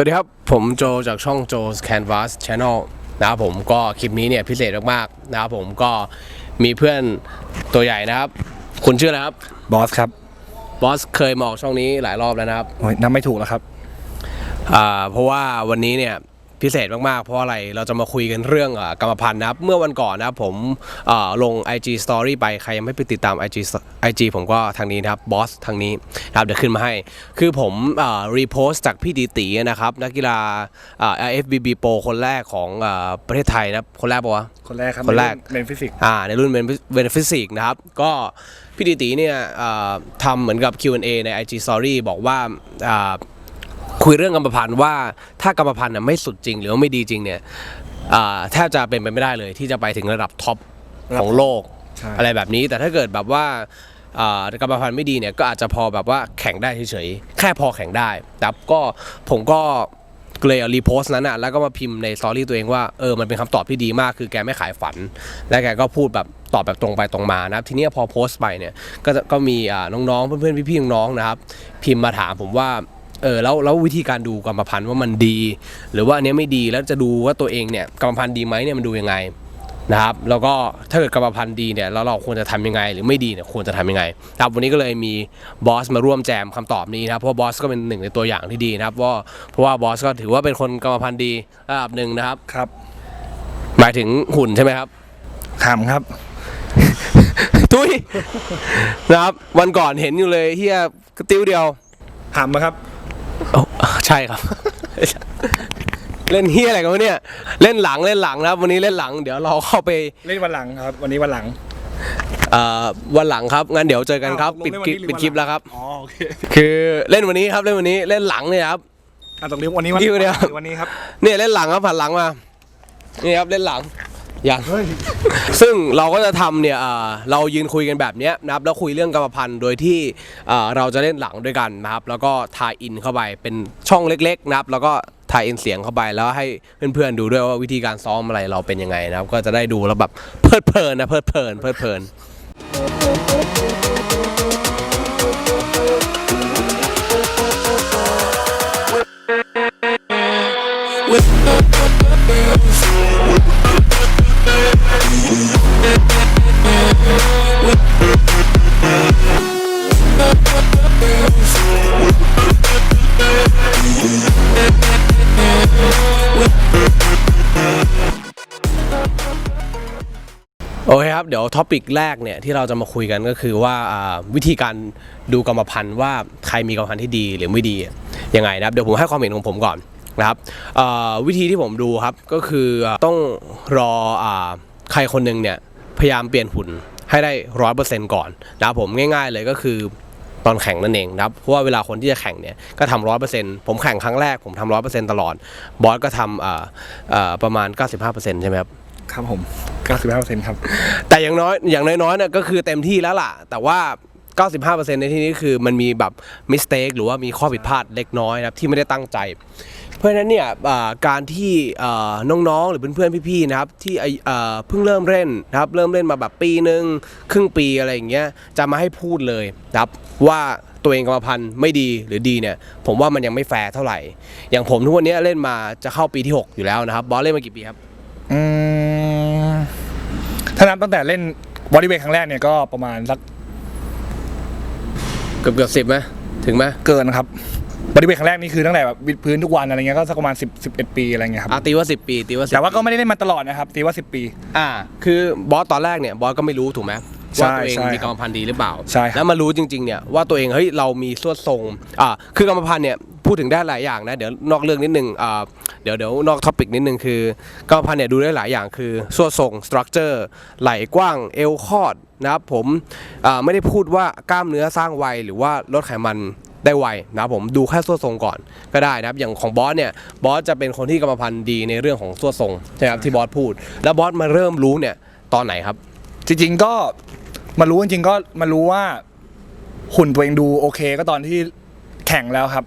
วัสดีครับ ผมโจจากช่องโจ Canvas Channel นะครับผมก็คลิปนี้เนี่ยพิเศษมากๆนะครับผมก็มีเพื่อนตัวใหญ่นะครับ คุณชื่ออะไรครับบอสครับบอสเคยมาออกช่องนี้หลายรอบแล้วนะครับโอ้ยนับไม่ถูกแล้วครับอ่าเพราะว่าวันนี้เนี่ย พิเศษมากๆ เพราะอะไรเราจะมาคุยกันเรื่องอากรรมพันธุ์นะครับ เมื่อวันก่อนนะครับผมอ่าลง IG Story ไปใครยังไม่ไปติดตาม IG IG ผมก็ทางนี้นะครับบอสทางนี้นะครับเดี๋ยวขึ้นมาให้ คือผมรีโพสต์จากพี่ดีตีนะครับ นักกีฬาอ่า FBB Pro คนแรกของอาประเทศไทยนะครับคนแรกปะวะคนแรกครับคนแรกเป็นฟิสิกส์อ่าในรุ่นเบนฟิสิกนะครับ ก็พี่ดีตีเนี่ยอ่าทำเหมือนกับ Q&A ใน IG Story บอกว่าอ่า คุยเรื่องกรรมพันธุ์ว่าถ้ากรรมพันธุ์น่ะไม่สุดจริง หรือว่าไม่ดีจริงเนี่ยอ่าแทบจะเป็นไปไม่ได้เลย ที่จะไปถึงระดับท็อปของโลกใช่อะไรแบบนี้แต่ถ้าเกิดแบบว่าอ่ากรรมพันธุ์ไม่ดีเนี่ยก็อาจจะพอแบบว่าแข่งได้เฉยๆแค่พอแข่งได้ครับก็ผมก็เลยรีโพสต์นั้นอะแล้วก็มาพิมพ์ในสตอรี่ตัวเองว่าเออมันเป็นคำตอบที่ดีมากคือแกไม่ขายฝัน และแกก็พูดแบบตอบแบบตรงไปตรงมานะครับทีเนี้ยพอโพสต์ไปเนี่ยก็จะก็มีอ่าน้องๆเพื่อนๆพี่ๆน้องๆนะครับ พิมพ์มาถามผมว่า เออแล้วแล้ววิธีการดูกรรมพันธุ์ว่ามันดี หรือว่าอันเนี้ยไม่ดีแล้วจะดูว่าตัวเองเนี่ยกรรมพันธุ์ดีไหมเนี่ยมันดูยังไงนะครับแล้วก็ถ้าเกิดกรรมพันธุ์ดีเนี่ยแล้วเราควรจะทำยังไง หรือไม่ดีเนี่ยควรจะทำยังไงครับวันนี้ก็เลยมีบอสมาร่วมแจมคำตอบนี้นะครับเพราะว่าบอสก็เป็นหนึ่งในตัวอย่างที่ดีนะครับว่าเพราะว่าบอสก็ถือว่าเป็นคนกรรมพันธุ์ดีระดับหนึ่งนะครับครับ หมายถึงหุ่นใช่ไหมครับขำครับทุยนะครับ วันก่อนเห็นอยู่เลยเฮียกระติ้วเดียวขำนะครับ โอ้ใช่ครับ เล่นเฮียอะไรกันวะเนี่ย เล่นหลังเล่นหลังนะครับ วันนี้เล่นหลัง เดี๋ยวเราเข้าไปเล่นวันหลังครับ วันนี้วันหลังเอ่อวันหลังครับงั้นเดี๋ยวเจอกันครับอ้าวปิดลงคลิปเล่นวันนี้หรือปิดคลิปวันหลังแล้วครับ อ๋อโอเคคือเล่นวันนี้ครับเล่นวันนี้เล่นหลังเนี่ยครับ อะตรงนี้วันนี้วันนี่วันเดียววันนี้ครับ เนี่ยเล่นหลังครับผ่านหลังมา นี่ครับเล่นหลังอ ย่างเฮ้ยซึ่งเราก็จะทำเนี่ยเอ่อเรายืนคุยกันแบบเนี้ยนะครับแล้วคุยเรื่องกรรมพันธุ์โดยที่เอ่อเราจะเล่นหลังด้วยกันนะครับ แล้วก็ทายอินเข้าไปเป็นช่องเล็กๆนะครับ แล้วก็ทายอินเสียงเข้าไปแล้วให้เพื่อนๆดูด้วยว่าวิธีการซ้อมอะไรเราเป็นยังไงนะครับ ก็จะได้ดูแล้วแบบเพลิดเพลินนะเพลิดเพลินเพลิดเพลิน โอเคครับ เดี๋ยวท็อปิกแรกเนี่ยที่เราจะมาคุยกันก็คือว่าวิธีการดูกรรมพันธุ์ว่าใครมีกรรมพันธุ์ที่ดีหรือไม่ดียังไงนะครับ เดี๋ยวผมให้ความเห็นของผมก่อน นะครับอ่าวิธีที่ผมดูครับก็คืออ่าต้องรออ่าใครคนหนึ่งเนี่ยพยายามเปลี่ยนหุ่นให้ได้ร้อยเปอร์เซ็นต์ก่อนนะครับผมง่าย ๆเลยก็คือตอนแข่งนั่นเองนะครับเพราะว่าเวลาคนที่จะแข่งเนี่ยก็ทำร้อยเปอร์เซ็นต์ผมแข่งครั้งแรกผมทำร้อยเปอร์เซ็นต์ตลอด บอสก็ทำอ่าอ่าประมาณ 95%ใช่ไหมครับครับผม 95%ครับ แต่อย่างน้อย อย่างน้อยๆเนี่ยก็คือเต็มที่แล้วล่ะ แต่ว่า 95%ในที่นี้คือมันมีแบบมิสเทคหรือว่ามีข้อผิดพลาดเล็กน้อยนะครับที่ไม่ได้ตั้งใจ เพราะฉะนั้นเนี่ยอ่าการที่อ่าน้องๆ หรือเพื่อนๆ พี่ๆ นะครับที่ไอ้อ่าเพิ่งเริ่มเล่นนะครับเริ่มเล่นมาแบบปีหนึ่งครึ่งปีอะไรอย่างเงี้ยจะมาให้พูดเลยนะครับว่าตัวเองกรรมพันธุ์ไม่ดีหรือดีเนี่ยผมว่ามันยังไม่แฟร์เท่าไหร่ อย่างผมทุกวันนี้เล่นมาจะเข้าปีที่ 6 อยู่แล้วนะครับบอสเล่นมากี่ปีครับอืมถ้านับตั้งแต่เล่นบอดี้เวทครั้งแรกเนี่ยก็ประมาณสักเกือบเกือบสิบไหมถึงไหมเกินครับ บอดี้เวทครั้งแรกนี่คือตั้งแต่แบบวิดพื้นทุกวันอะไรเงี้ยก็สักประมาณ10 11 ปีอะไรเงี้ยครับอะตีว่า 10 ปีตีว่า10แต่ว่าก็ไม่ได้เล่นมาตลอดนะครับตีว่า 10 ปี อ่า คือบอสตอนแรกเนี่ยบอสก็ไม่รู้ถูกไหมใช่ว่าตัวเองใช่มีกรรมพันธุ์ดีหรือเปล่า ใช่ครับ แล้วมารู้จริงๆเนี่ยว่าตัวเองเฮ้ยเรามีสวดทรงอ่าคือกรรมพันธุ์เนี่ยพูดถึงได้หลายอย่างนะเดี๋ยวนอกเรื่องนิดนึงอ่าเดี๋ยวเดี๋ยวนอกท็อปิกนิดนึงคือกรรมพันธุ์เนี่ยดูได้หลายอย่างคือสวดทรงสตรัคเจอร์ไหล่กว้างเอวคอดนะครับผมอ่าไม่ได้พูดว่ากล้ามเนื้อสร้างวัยหรือว่าลดไขมัน ได้ไวนะครับผมดูแค่ส่วนทรงก่อนก็ได้นะครับอย่างของบอสเนี่ยบอสจะเป็นคนที่กรรมพันธุ์ดีในเรื่องของส่วนทรงใช่ไหมครับที่บอสพูด แล้วบอสมาเริ่มรู้เนี่ยตอนไหนครับ จริงๆก็มารู้จริงๆก็มารู้ว่าหุ่นตัวเองดูโอเค ก็ตอนที่แข่งแล้วครับ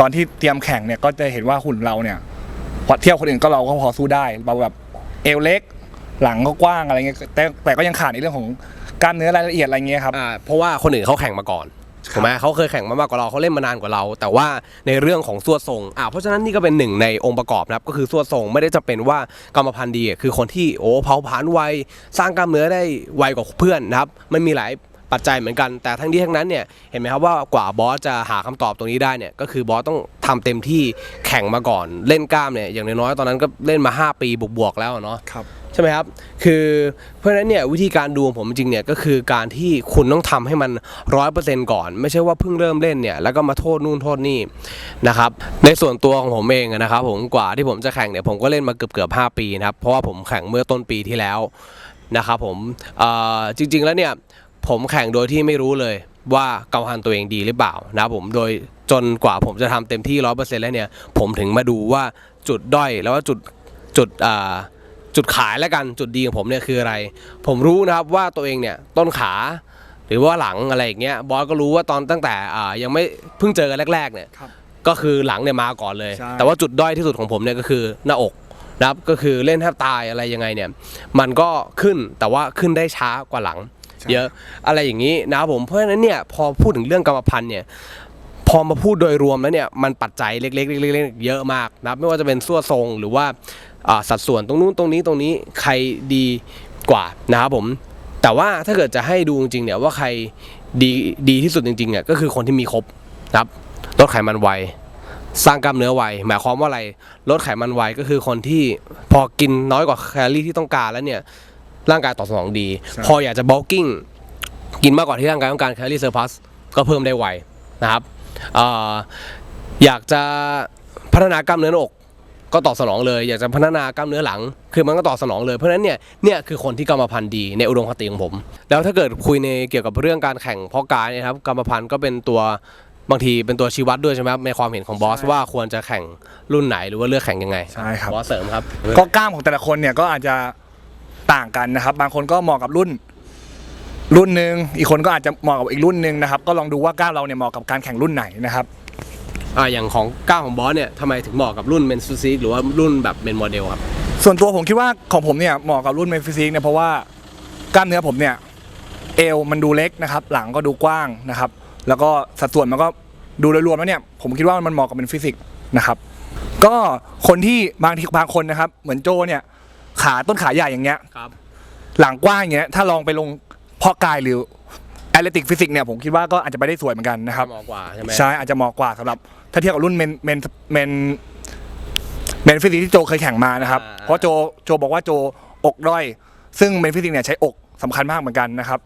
ตอนที่เตรียมแข่งเนี่ยก็จะเห็นว่าหุ่นเราเนี่ยพอเทียบคนอื่นก็เราก็พอสู้ได้เราแบบเอวเล็กหลังก็กว้างอะไรเงี้ยแต่แต่ก็ยังขาดในเรื่องของกล้ามเนื้อรายละเอียดอะไรเงี้ยครับ อ่าเพราะว่าคนอื่นเขาแข่งมาก่อน ถูกไหมเขาเคยแข่งมามากกว่าเราเขาเล่นมานานกว่าเรา แต่ว่าในเรื่องของส่วนทรงอ่าเพราะฉะนั้นนี่ก็เป็นหนึ่งในองค์ประกอบนะครับก็คือส่วนทรงไม่ได้จะเป็นว่ากรรมพันธุ์ดีอะคือคนที่โอ้เผาผลาญไวสร้างกล้ามเนื้อได้ไวกว่าเพื่อนนะครับมันมีหลายปัจจัยเหมือนกันแต่ทั้งนี้ทั้งนั้นเนี่ยเห็นไหมครับว่ากว่าบอสจะหาคำตอบตรงนี้ได้เนี่ยก็คือบอสต้องทำเต็มที่แข่งมาก่อนเล่นกล้ามเนี่ยอย่างน้อยๆตอนนั้นก็เล่นมา 5 ปีบวกๆแล้วอะเนาะครับ ใช่ไหมครับ คือเพราะฉะนั้นเนี่ยวิธีการดูของผมจริงเนี่ยก็คือการที่คุณต้องทำให้มันร้อยเปอร์เซ็นต์ก่อน ไม่ใช่ว่าเพิ่งเริ่มเล่นเนี่ยแล้วก็มาโทษนู่นโทษนี่นะครับในส่วนตัวของผมเองนะครับผมกว่าที่ผมจะแข่งเนี่ยผมก็เล่นมาเกือบเกือบห้าปีนะครับเพราะว่าผมแข่งเมื่อต้นปีที่แล้วนะครับผมจริง ๆแล้วเนี่ยผมแข่งโดยที่ไม่รู้เลยว่าเกำพันตัวเองดีหรือเปล่านะครับผมโดยจนกว่าผมจะทำเต็มที่ร้อยเปอร์เซ็นต์แล้วเนี่ยผมถึงมาดูว่าจุดด้อยแล้วว่าจุดจุดอ่า จุดขายและกันจุดดีของผมเนี่ยคืออะไร ผมรู้นะครับว่าตัวเองเนี่ยต้นขาหรือว่าหลังอะไรอย่างเงี้ยบอสก็รู้ว่าตอนตั้งแต่อ่ายังไม่เพิ่งเจอกันแรกๆเนี่ยครับก็คือหลังเนี่ยมาก่อนเลย ใช่ แต่ว่าจุดด้อยที่สุดของผมเนี่ยก็คือหน้าอกนะครับก็คือเล่นแทบตายอะไรยังไงเนี่ยมันก็ขึ้นแต่ว่าขึ้นได้ช้ากว่าหลัง เยอะอะไรอย่างนี้นะครับผมเพราะฉะนั้นเนี่ยพอพูดถึงเรื่องกรรมพันธุ์เนี่ย พอมาพูดโดยรวมแล้วเนี่ยมันปัจจัยเล็กๆเล็กๆเยอะมากนะครับไม่ว่าจะเป็นส่วนทรงหรือว่าอ่าสัดส่วนตรงนู้นตรงนี้ตรงนี้ใครดีกว่านะครับผม แต่ว่าถ้าเกิดจะให้ดูจริงๆเนี่ยว่าใครดีดีที่สุดจริงๆเนี่ยก็คือคนที่มีครบนะครับลดไขมันไวสร้างกล้ามเนื้อไวหมายความว่าอะไรลดไขมันไวก็คือคนที่พอกินน้อยกว่าแคลอรี่ที่ต้องการแล้วเนี่ยร่างกายตอบสนองดีใช่พออยากจะ bulking กินมากกว่าที่ร่างกายต้องการแคลอรี่เซอร์พัสก็เพิ่มได้ไวนะครับเอ่ออยากจะพัฒนากล้ามเนื้อหน้าอกก็ตอบสนองเลย อยากจะพัฒนากล้ามเนื้อหลัง คือมันก็ตอบสนองเลยเพราะฉะนั้นเนี่ยเนี่ยคือคนที่กรรมพันธุ์ดีในอุดมคติของผม แล้วถ้าเกิดคุยในเกี่ยวกับเรื่องการแข่งเพาะกายเนะครับกรรมพันธุ์ก็เป็นตัวบางทีเป็นตัวชี้วัดด้วยใช่ไหมครับในความเห็นของบอสใช่ว่าควรจะแข่งรุ่นไหนหรือว่าเลือกแข่งยังไงใช่ครับบอสเสริมครับก็กล้ามของแต่ละคนเนี่ยก็อาจจะต่างกันนะครับ บางคนก็เหมาะกับรุ่น รุ่นหนึ่งอีกคนก็อาจจะเหมาะกับอีกรุ่นหนึ่งนะครับ ก็ลองดูว่ากล้ามเราเนี่ยเหมาะกับการแข่งรุ่นไหนนะครับอ่าอย่างของก้าวของบอสเนี่ยทำไมถึงเหมาะกับรุ่นเมนซูซิกหรือว่ารุ่นแบบเมนโมเดลครับ ส่วนตัวผมคิดว่าของผมเนี่ยเหมาะกับรุ่นเมนฟิสิกเนี่ยเพราะว่ากล้ามเนื้อผมเนี่ยเอวมันดูเล็กนะครับ หลังก็ดูกว้างนะครับ แล้วก็สัดส่วนมันก็ดูโดยรวมแล้วเนี่ยผมคิดว่ามันเหมาะกับเป็นฟิสิกส์นะครับ ก็คนที่บางทีบางคนนะครับ เหมือนโจเนี่ยขาต้นขาใหญ่อย่างเงี้ยครับหลังกว้างอย่างเงี้ยถ้าลองไปลง เพาะกายหรือแอตเลติกฟิสิกเนี่ยผมคิดว่าก็อาจจะไปได้สวยเหมือนกันนะครับ เหมาะกว่าใช่ไหมใช่อาจจะเหมาะกว่าสำหรับ ถ้าเทียบกับรุ่นเมนเมนเมนเมนฟิสิกที่โจเคยแข่งมานะครับ เพราะโจโจบอกว่าโจอกด้อย ซึ่งเมนฟิสิกเนี่ยใช้อกสำคัญมากเหมือนกันนะครับ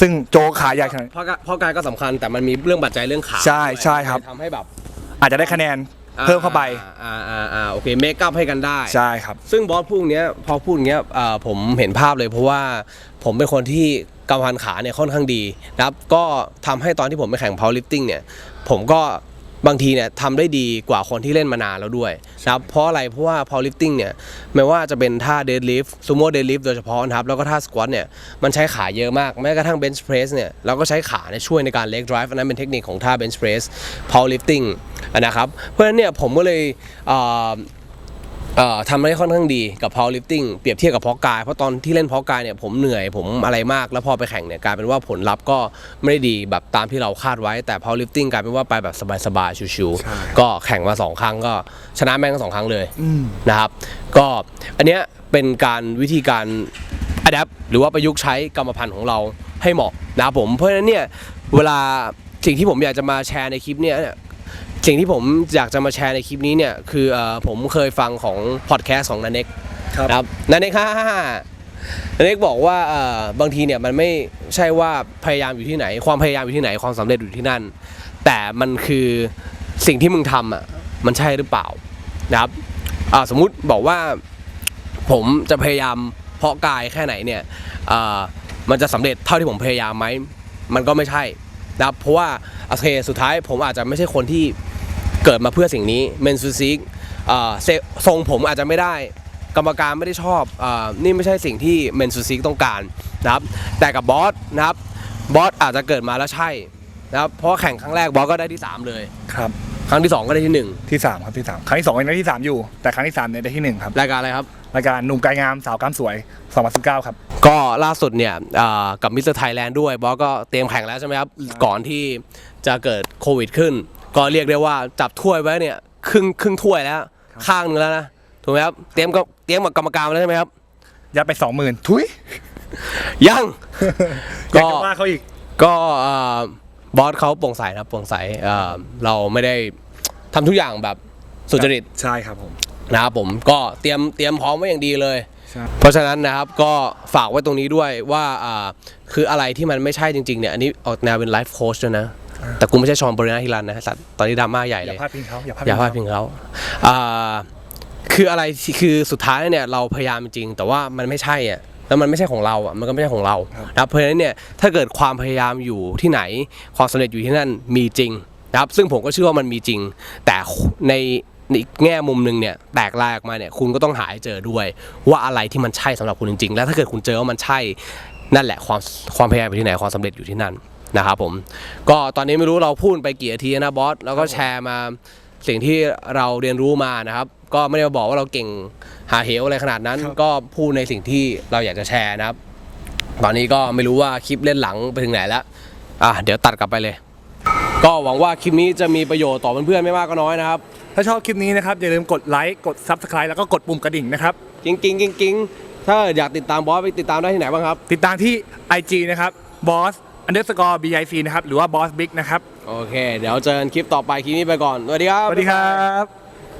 ซึ่งโจขาใหญ่ขนาด เพราะกาเพราะกายก็สำคัญแต่มันมีเรื่องปัจจัยเรื่องขาใช่ด้วยใช่ครับ ทำให้แบบ อาจจะได้คะแนน เพิ่มเข้าไปอ่าอ่าอ่าโอเคเมคอัพให้กันได้ใช่ครับ ซึ่งบอสพูดอย่างเนี้ยพอพูดอย่างเงี้ยอ่าผมเห็นภาพเลยเพราะว่าผมเป็นคนที่กำพันขาเนี่ยค่อนข้างดีนะครับก็ทำให้ตอนที่ผมไปแข่ง powerlifting เนี่ยผมก็ บางทีเนี่ยทำได้ดีกว่าคนที่เล่นมานานแล้วด้วยนะครับเพราะอะไรเพราะว่า powerlifting เนี่ยไม่ว่าจะเป็นท่า deadlift sumo deadlift โดยเฉพาะนะครับแล้วก็ท่า squat เนี่ยมันใช้ขาเยอะมากแม้กระทั่ง bench press เนี่ยเราก็ใช้ขาเนี่ยช่วยในการ leg drive อันนั้นเป็นเทคนิคของท่า bench press powerlifting นะครับเพราะฉะนั้นเนี่ยผมก็เลยอ่าเอ่อ ทำได้ค่อนข้างดีกับ powerlifting เปรียบเทียบกับเพาะกาย เพราะตอนที่เล่นเพาะกายเนี่ยผมเหนื่อยผมอะไรมากแล้วพอไปแข่งเนี่ยกลายเป็นว่าผลลัพธ์ก็ไม่ได้ดีแบบตามที่เราคาดไว้แต่ powerlifting กลายเป็นว่าไปแบบสบายๆชิวใช่ๆก็แข่งมาสองครั้งก็ชนะแม่งทั้งสองครั้งเลยอืมนะครับ ก็อันเนี้ยเป็นการวิธีการ adapt หรือว่าประยุกต์ใช้กรรมพันธุ์ของเราให้เหมาะนะครับผมเพราะฉะนั้นเนี่ยเวลาสิ่งที่ผมอยากจะมาแชร์ในคลิปเนี้ยเนี่ย สิ่งที่ผมอยากจะมาแชร์ในคลิปนี้เนี่ยคือเออผมเคยฟังของพอดแคสต์ของนันเน็กครับครับนันเน็กฮ่านันเน็กบอกว่าเอ่อบางทีเนี่ยมันไม่ใช่ว่าพยายามอยู่ที่ไหน ความพยายามอยู่ที่ไหนความสำเร็จอยู่ที่นั่น แต่มันคือสิ่งที่มึงทำอะมันใช่หรือเปล่านะครับอ่าสมมุติบอกว่าผมจะพยายามเพาะกายแค่ไหนเนี่ยเอ่อมันจะสำเร็จเท่าที่ผมพยายามไหมมันก็ไม่ใช่นะครับเพราะว่าโอเคสุดท้ายผมอาจจะไม่ใช่คนที่ เกิดมาเพื่อสิ่งนี้เมนซูซิกทรงผมอาจจะไม่ได้ กรรมการไม่ได้ชอบอานี่ไม่ใช่สิ่งที่เมนซูซิกต้องการนะครับ แต่กับบอสนะครับบอสอาจจะเกิดมาแล้วใช่นะครับเพราะว่าแข่งครั้งแรกบอสก็ได้ที่ 3 เลยครับ ครั้งที่สองก็ได้ที่หนึ่งที่สามครับที่สามครั้งที่สองยังได้ที่สามอยู่ แต่ครั้งที่สามเนี่ยได้ที่หนึ่งครับ รายการอะไรครับ รายการหนุ่มกายงามสาวกล้ามสวย 2019 ครับ ก็ล่าสุดเนี่ยอ่ากับมิสเตอร์ไทยแลนด์ด้วยบอสก็เตรียมแข่งแล้วใช่ไหมครับ ก่อนที่จะเกิดโควิดขึ้น ก็เรียกได้ว่าจับถ้วยไว้เนี่ยครึ่งครึ่งถ้วยแล้ว ข้างหนึงแล้วนะถูกไหมครับเตรียมกับเตรียมกับกรรมการมาแล้วใช่ไหมครับ ยัดไปสองหมื่นทุยยัง อยากก็จะว่าเขาอีก ก็เอ่อบอสเขาโปร่งใสนะครับโปร่งใสเอ่อเราไม่ได้ทำทุกอย่างแบบสุจริตใช่ครับผม นะครับผมก็เตรียมเตรียมพร้อมไว้อย่างดีเลย ใช่ เพราะฉะนั้นนะครับก็ฝากไว้ตรงนี้ด้วยว่าอ่าคืออะไรที่มันไม่ใช่จริงๆเนี่ยอันนี้ออกแนวเป็นไลฟ์โค้ชด้วยนะ แต่กูไม่ใช่ชอนบรินาฮิรันนะสัตว์ตอนนี้ดราม่าใหญ่อเลย่ายพลาดพิงเขาอย่าพลาดอย่าพลาดพิงเขาอ่าคืออะไรที่คือสุดท้ายเนี่ยเราพยายามจริงๆแต่ว่ามันไม่ใช่อะแล้วมันไม่ใช่ของเราอะมันก็ไม่ใช่ของเรานะครับเพราะฉะนั้นเนี่ยถ้าเกิดความพยายามอยู่ที่ไหนความสำเร็จอยู่ที่นั่นมีจริงนะครับซึ่งผมก็เชื่อว่ามันมีจริง แต่ในในอีกแง่มุมหนึ่งเนี่ยแตกลายออกมาเนี่ยคุณก็ต้องหาให้เจอด้วย ว่าอะไรที่มันใช่สำหรับคุณจริง ๆ แล้วถ้าเกิดคุณเจอว่ามันใช่นั่นแหละความความพยายามอยู่ที่ไหนความสำเร็จอยู่ที่นั่น นะครับผม ก็ตอนนี้ไม่รู้เราพูดไปกี่นาทีนะบอสแล้วก็แชร์มาสิ่งที่เราเรียนรู้มานะครับ ก็ไม่ได้มาบอกว่าเราเก่งหาเหวอะไรขนาดนั้น ก็พูดในสิ่งที่เราอยากจะแชร์นะครับ ตอนนี้ก็ไม่รู้ว่าคลิปเล่นหลังไปถึงไหนแล้วอะเดี๋ยวตัดกลับไปเลย ก็หวังว่าคลิปนี้จะมีประโยชน์ต่อเพื่อนๆไม่มากก็น้อยนะครับ ถ้าชอบคลิปนี้นะครับ อย่าลืมกดไลค์กด Subscribe แล้วก็กดปุ่มกระดิ่งนะครับกิ้งกิ้งกิ้งกิ้งถ้าอยากติดตามบอสไปติดตามได้ที่ไหนบ้างครับ ติดตามที่ IG นะครับ boss underscore bic นะครับ หรือว่า boss big นะครับ โอเค เดี๋ยวเจอกันคลิปต่อไปคลิปนี้ไปก่อน สวัสดีครับ สวัสดีครับ